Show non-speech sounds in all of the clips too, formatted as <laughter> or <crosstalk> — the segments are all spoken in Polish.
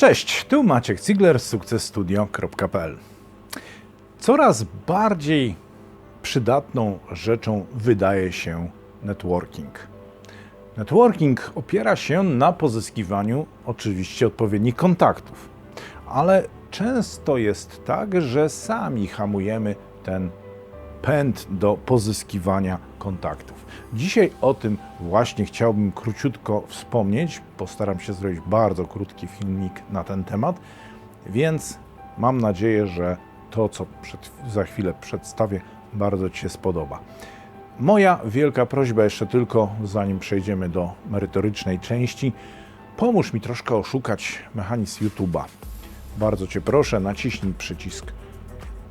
Cześć, tu Maciek Ziegler z sukcesstudio.pl. Coraz bardziej przydatną rzeczą wydaje się networking. Networking opiera się na pozyskiwaniu oczywiście odpowiednich kontaktów, ale często jest tak, że sami hamujemy ten pęd do pozyskiwania kontaktów. Dzisiaj o tym właśnie chciałbym króciutko wspomnieć. Postaram się zrobić bardzo krótki filmik na ten temat, więc mam nadzieję, że to, co przed, za chwilę przedstawię, bardzo Ci się spodoba. Moja wielka prośba jeszcze tylko, zanim przejdziemy do merytorycznej części, pomóż mi troszkę oszukać mechanizm YouTube'a. Bardzo Cię proszę, naciśnij przycisk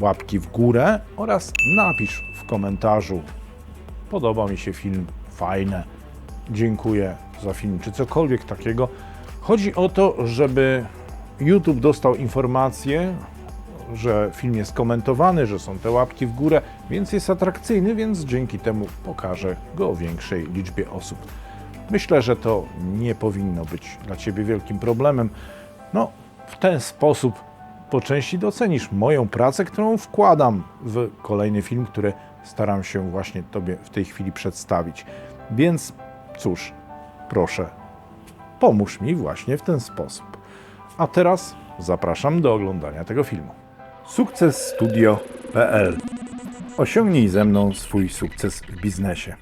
łapki w górę oraz napisz w komentarzu podoba mi się film, fajne, dziękuję za film, czy cokolwiek takiego. Chodzi o to, żeby YouTube dostał informację, że film jest komentowany, że są te łapki w górę, więc jest atrakcyjny, więc dzięki temu pokażę go większej liczbie osób. Myślę, że to nie powinno być dla Ciebie wielkim problemem. No, w ten sposób po części docenisz moją pracę, którą wkładam w kolejny film, który staram się właśnie Tobie w tej chwili przedstawić. Więc cóż, proszę, pomóż mi właśnie w ten sposób. A teraz zapraszam do oglądania tego filmu. Sukcesstudio.pl Osiągnij ze mną swój sukces w biznesie.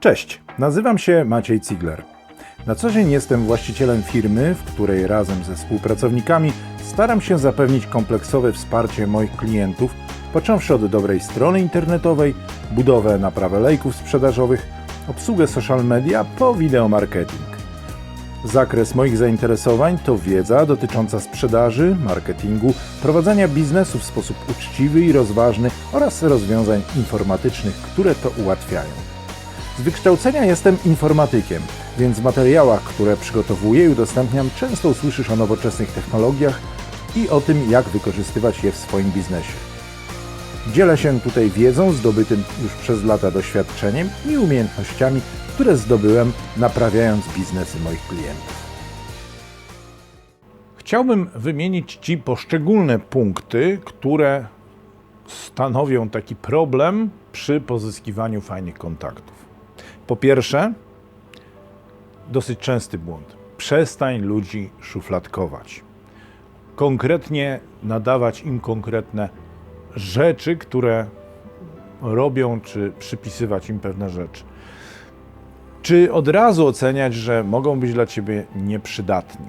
Cześć, nazywam się Maciej Ziegler. Na co dzień jestem właścicielem firmy, w której razem ze współpracownikami staram się zapewnić kompleksowe wsparcie moich klientów, począwszy od dobrej strony internetowej, budowę naprawę lejków sprzedażowych, obsługę social media po wideomarketing. Zakres moich zainteresowań to wiedza dotycząca sprzedaży, marketingu, prowadzenia biznesu w sposób uczciwy i rozważny oraz rozwiązań informatycznych, które to ułatwiają. Z wykształcenia jestem informatykiem, więc w materiałach, które przygotowuję i udostępniam, często usłyszysz o nowoczesnych technologiach i o tym, jak wykorzystywać je w swoim biznesie. Dzielę się tutaj wiedzą zdobytym już przez lata doświadczeniem i umiejętnościami, które zdobyłem naprawiając biznesy moich klientów. Chciałbym wymienić Ci poszczególne punkty, które stanowią taki problem przy pozyskiwaniu fajnych kontaktów. Po pierwsze, dosyć częsty błąd. Przestań ludzi szufladkować. Konkretnie nadawać im konkretne rzeczy, które robią, czy przypisywać im pewne rzeczy. Czy od razu oceniać, że mogą być dla ciebie nieprzydatni?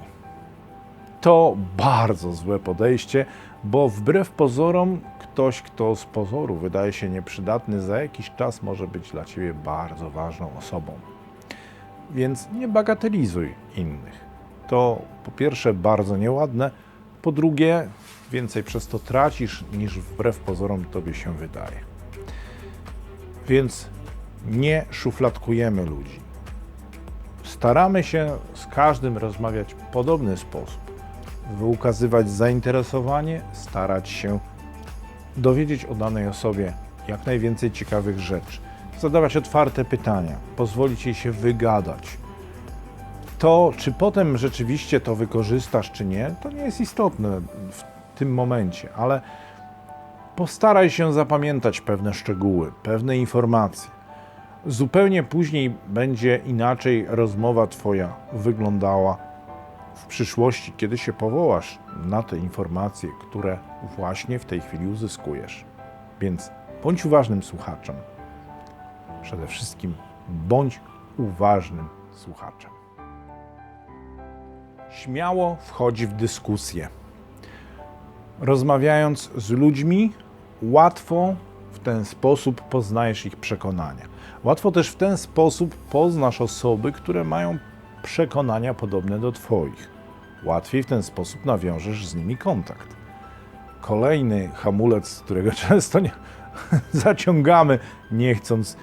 To bardzo złe podejście, bo wbrew pozorom, ktoś, kto z pozoru wydaje się nieprzydatny, za jakiś czas może być dla ciebie bardzo ważną osobą. Więc nie bagatelizuj innych. To po pierwsze bardzo nieładne, po drugie więcej przez to tracisz niż wbrew pozorom tobie się wydaje. Więc nie szufladkujemy ludzi. Staramy się z każdym rozmawiać w podobny sposób, wykazywać zainteresowanie, starać się dowiedzieć o danej osobie jak najwięcej ciekawych rzeczy, zadawać otwarte pytania, pozwolić jej się wygadać. To, czy potem rzeczywiście to wykorzystasz, czy nie, to nie jest istotne w tym momencie, ale postaraj się zapamiętać pewne szczegóły, pewne informacje. Zupełnie później będzie inaczej rozmowa Twoja wyglądała w przyszłości, kiedy się powołasz na te informacje, które właśnie w tej chwili uzyskujesz. Więc bądź uważnym słuchaczem. Przede wszystkim bądź uważnym słuchaczem. Śmiało wchodzi w dyskusję. Rozmawiając z ludźmi, łatwo w ten sposób poznajesz ich przekonania. Łatwo też w ten sposób poznasz osoby, które mają przekonania podobne do Twoich. Łatwiej w ten sposób nawiążesz z nimi kontakt. Kolejny hamulec, którego <laughs> często nie, zaciągamy, nie chcąc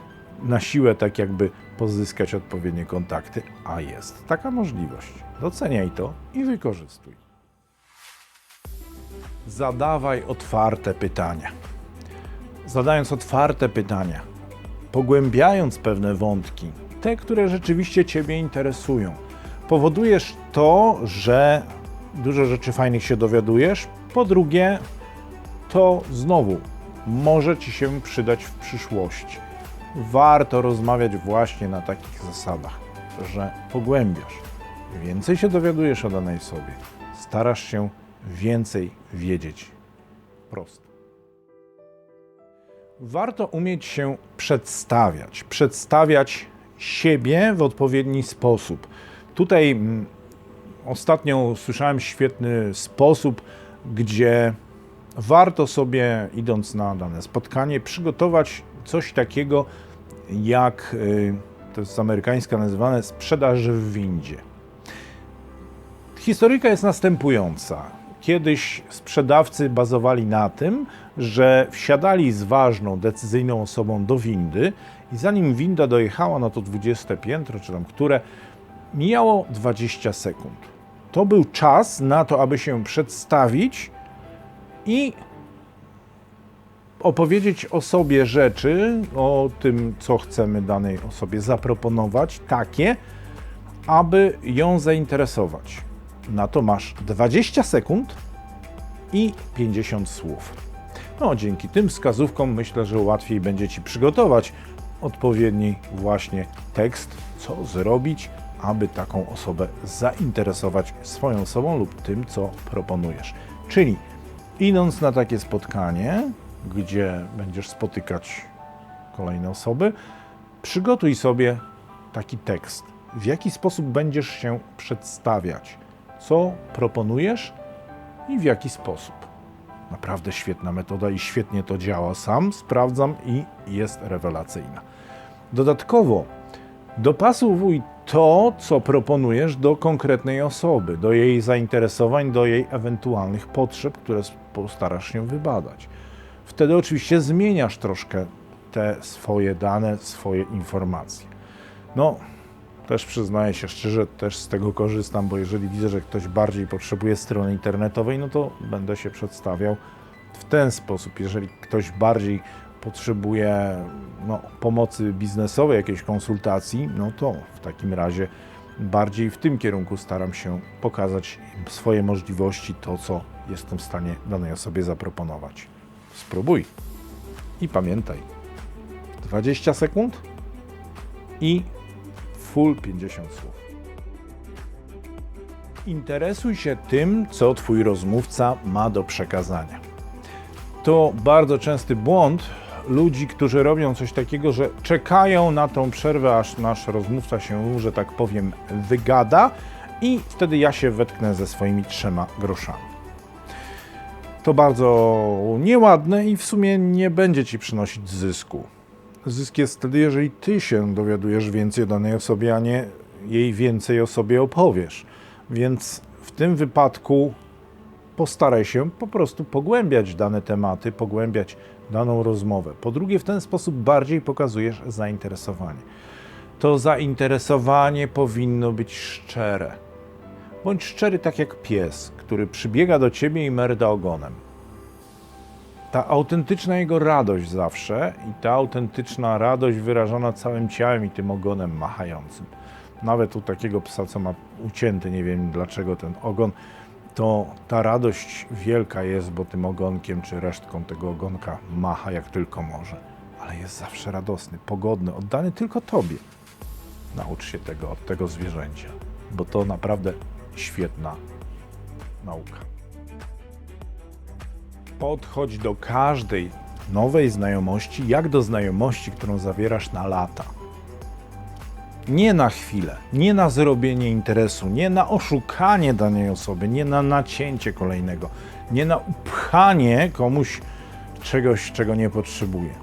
na siłę tak jakby pozyskać odpowiednie kontakty, a jest taka możliwość. Doceniaj to i wykorzystuj. Zadawaj otwarte pytania. Zadając otwarte pytania, pogłębiając pewne wątki, te, które rzeczywiście Ciebie interesują, powodujesz to, że dużo rzeczy fajnych się dowiadujesz. Po drugie, to znowu może Ci się przydać w przyszłości. Warto rozmawiać właśnie na takich zasadach, że pogłębiasz, więcej się dowiadujesz o danej sobie, starasz się więcej wiedzieć. Prosto. Warto umieć się przedstawiać, przedstawiać siebie w odpowiedni sposób. Tutaj mm, ostatnio usłyszałem świetny sposób, gdzie warto sobie, idąc na dane spotkanie, przygotować coś takiego jak, y, to jest amerykańska nazywane, sprzedaż w windzie. Historyka jest następująca. Kiedyś sprzedawcy bazowali na tym, że wsiadali z ważną, decyzyjną osobą do windy i zanim winda dojechała na to 20 piętro, czy tam które, mijało 20 sekund. To był czas na to, aby się przedstawić i opowiedzieć o sobie rzeczy, o tym, co chcemy danej osobie zaproponować, takie, aby ją zainteresować. Na to masz 20 sekund i 50 słów. No, dzięki tym wskazówkom myślę, że łatwiej będzie Ci przygotować odpowiedni właśnie tekst, co zrobić, aby taką osobę zainteresować swoją osobą lub tym, co proponujesz. Czyli idąc na takie spotkanie, gdzie będziesz spotykać kolejne osoby, przygotuj sobie taki tekst. W jaki sposób będziesz się przedstawiać? Co proponujesz i w jaki sposób? Naprawdę świetna metoda i świetnie to działa. Sam sprawdzam i jest rewelacyjna. Dodatkowo dopasowuj to, co proponujesz do konkretnej osoby, do jej zainteresowań, do jej ewentualnych potrzeb, które postarasz się wybadać. Wtedy oczywiście zmieniasz troszkę te swoje dane, swoje informacje. No, też przyznaję się szczerze, też z tego korzystam, bo jeżeli widzę, że ktoś bardziej potrzebuje strony internetowej, no to będę się przedstawiał w ten sposób. Jeżeli ktoś bardziej potrzebuje no, pomocy biznesowej, jakiejś konsultacji, no to w takim razie bardziej w tym kierunku staram się pokazać swoje możliwości, to co jestem w stanie danej osobie zaproponować. Spróbuj i pamiętaj: 20 sekund i full 50 słów. Interesuj się tym, co Twój rozmówca ma do przekazania. To bardzo częsty błąd ludzi, którzy robią coś takiego, że czekają na tą przerwę, aż nasz rozmówca się, że tak powiem, wygada i wtedy ja się wetknę ze swoimi trzema groszami. To bardzo nieładne i w sumie nie będzie Ci przynosić zysku. Zysk jest wtedy, jeżeli Ty się dowiadujesz więcej o danej osobie, a nie jej więcej o sobie opowiesz. Więc w tym wypadku postaraj się po prostu pogłębiać dane tematy, pogłębiać daną rozmowę. Po drugie, w ten sposób bardziej pokazujesz zainteresowanie. To zainteresowanie powinno być szczere. Bądź szczery tak jak pies, który przybiega do ciebie i merda ogonem. Ta autentyczna jego radość zawsze i ta autentyczna radość wyrażona całym ciałem i tym ogonem machającym. Nawet u takiego psa, co ma ucięty, nie wiem dlaczego ten ogon, to ta radość wielka jest, bo tym ogonkiem czy resztką tego ogonka macha jak tylko może. Ale jest zawsze radosny, pogodny, oddany tylko Tobie. Naucz się tego od tego zwierzęcia, bo to naprawdę świetna nauka. Podchodź do każdej nowej znajomości, jak do znajomości, którą zawierasz na lata. Nie na chwilę, nie na zrobienie interesu, nie na oszukanie danej osoby, nie na nacięcie kolejnego, nie na upchanie komuś czegoś, czego nie potrzebuje.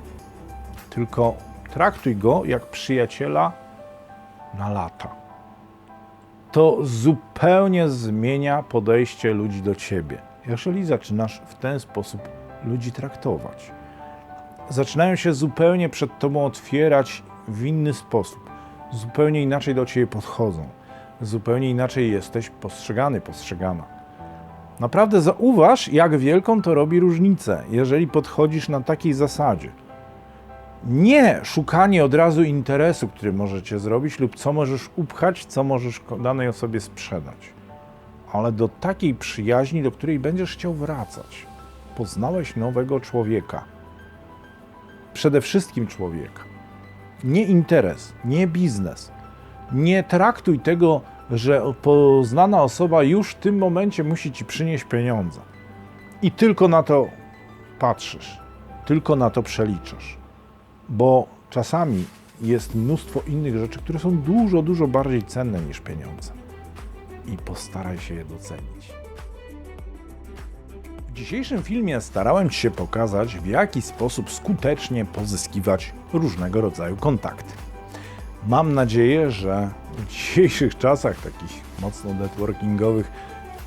Tylko traktuj go jak przyjaciela na lata. To zupełnie zmienia podejście ludzi do ciebie, jeżeli zaczynasz w ten sposób ludzi traktować. Zaczynają się zupełnie przed tobą otwierać w inny sposób zupełnie inaczej do ciebie podchodzą, zupełnie inaczej jesteś postrzegany, postrzegana. Naprawdę zauważ, jak wielką to robi różnicę, jeżeli podchodzisz na takiej zasadzie. Nie szukanie od razu interesu, który możecie zrobić, lub co możesz upchać, co możesz danej osobie sprzedać, ale do takiej przyjaźni, do której będziesz chciał wracać. Poznałeś nowego człowieka. Przede wszystkim człowieka. Nie interes, nie biznes. Nie traktuj tego, że poznana osoba już w tym momencie musi ci przynieść pieniądze. I tylko na to patrzysz, tylko na to przeliczasz. Bo czasami jest mnóstwo innych rzeczy, które są dużo, dużo bardziej cenne niż pieniądze. I postaraj się je docenić. W dzisiejszym filmie starałem się pokazać, w jaki sposób skutecznie pozyskiwać różnego rodzaju kontakty. Mam nadzieję, że w dzisiejszych czasach, takich mocno networkingowych,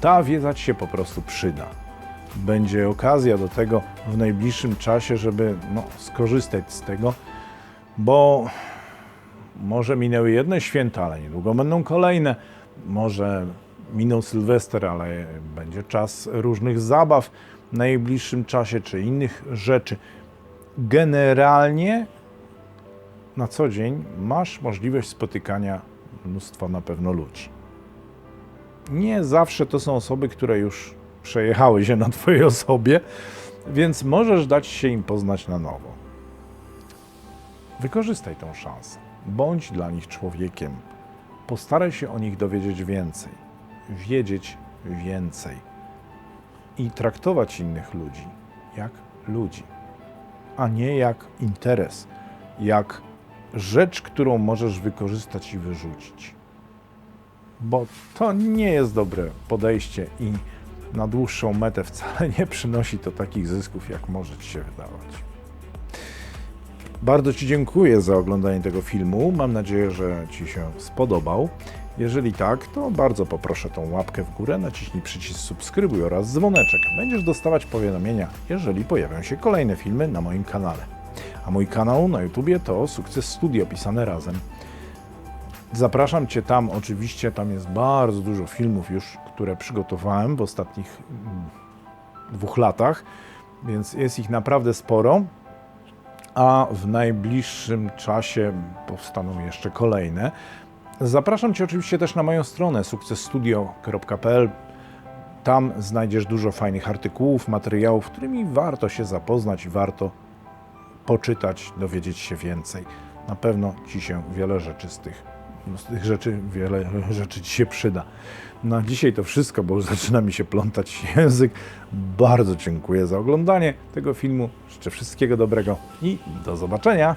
ta wiedza Ci się po prostu przyda. Będzie okazja do tego w najbliższym czasie, żeby no, skorzystać z tego, bo może minęły jedne święta, ale niedługo będą kolejne. Może minął Sylwester, ale będzie czas różnych zabaw w najbliższym czasie czy innych rzeczy. Generalnie na co dzień masz możliwość spotykania mnóstwa na pewno ludzi. Nie zawsze to są osoby, które już przejechały się na Twojej osobie, więc możesz dać się im poznać na nowo. Wykorzystaj tą szansę. Bądź dla nich człowiekiem. Postaraj się o nich dowiedzieć więcej, wiedzieć więcej i traktować innych ludzi jak ludzi, a nie jak interes, jak rzecz, którą możesz wykorzystać i wyrzucić. Bo to nie jest dobre podejście i na dłuższą metę wcale nie przynosi to takich zysków, jak może Ci się wydawać. Bardzo Ci dziękuję za oglądanie tego filmu. Mam nadzieję, że Ci się spodobał. Jeżeli tak, to bardzo poproszę tą łapkę w górę, naciśnij przycisk subskrybuj oraz dzwoneczek. Będziesz dostawać powiadomienia, jeżeli pojawią się kolejne filmy na moim kanale. A mój kanał na YouTubie to Sukces Studio pisane razem. Zapraszam Cię tam, oczywiście tam jest bardzo dużo filmów już, które przygotowałem w ostatnich mm, dwóch latach, więc jest ich naprawdę sporo a w najbliższym czasie powstaną jeszcze kolejne. Zapraszam Cię oczywiście też na moją stronę sukcesstudio.pl. Tam znajdziesz dużo fajnych artykułów, materiałów, którymi warto się zapoznać warto poczytać, dowiedzieć się więcej. Na pewno Ci się wiele rzeczy z tych, z tych rzeczy, wiele rzeczy Ci się przyda. Na dzisiaj to wszystko, bo już <laughs> zaczyna mi się plątać język. Bardzo dziękuję za oglądanie tego filmu. Życzę wszystkiego dobrego i do zobaczenia.